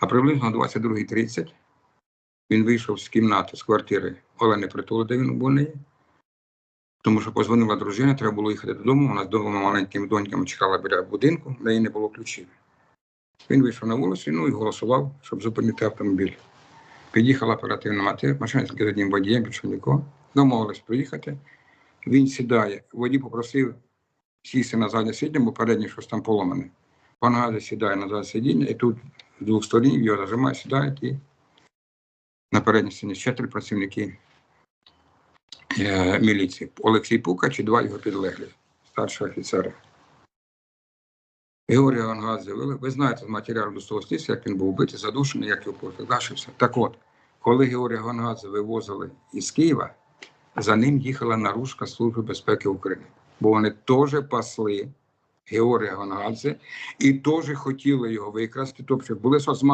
А приблизно о 22.30 він вийшов з кімнати, з квартири Олени Притули, де він був неї. Тому що позвонила дружина, треба було їхати додому. Вона з двома маленькими доньками чекала біля будинку, в неї не було ключів. Він вийшов на вулицю ну, і голосував, щоб зупинити автомобіль. Під'їхала оперативна машина тільки з одним водієм, більше нікого. Домовились приїхати. Він сідає. Водій попросив сісти на заднє сидіння, бо переднє щось там поломане. Пан Гази сідає на заднє сидіння, і тут з двох сторін його зажимає, сідають і на передній сидінні ще три працівники е, міліції. Олексій Пукач і два його підлеглі, старші офіцери. Георгія Вангадзе, ви, ви знаєте з матеріалу до того слідства, як він був вбитий, задушений, як його повідомився. Так от, коли Георгія Гонгадзе вивозили із Києва, за ним їхала наружка Служби безпеки України. Бо вони теж пасли Георгія Гонгадзе і теж хотіли його викрасти. Тобто були соцмаси.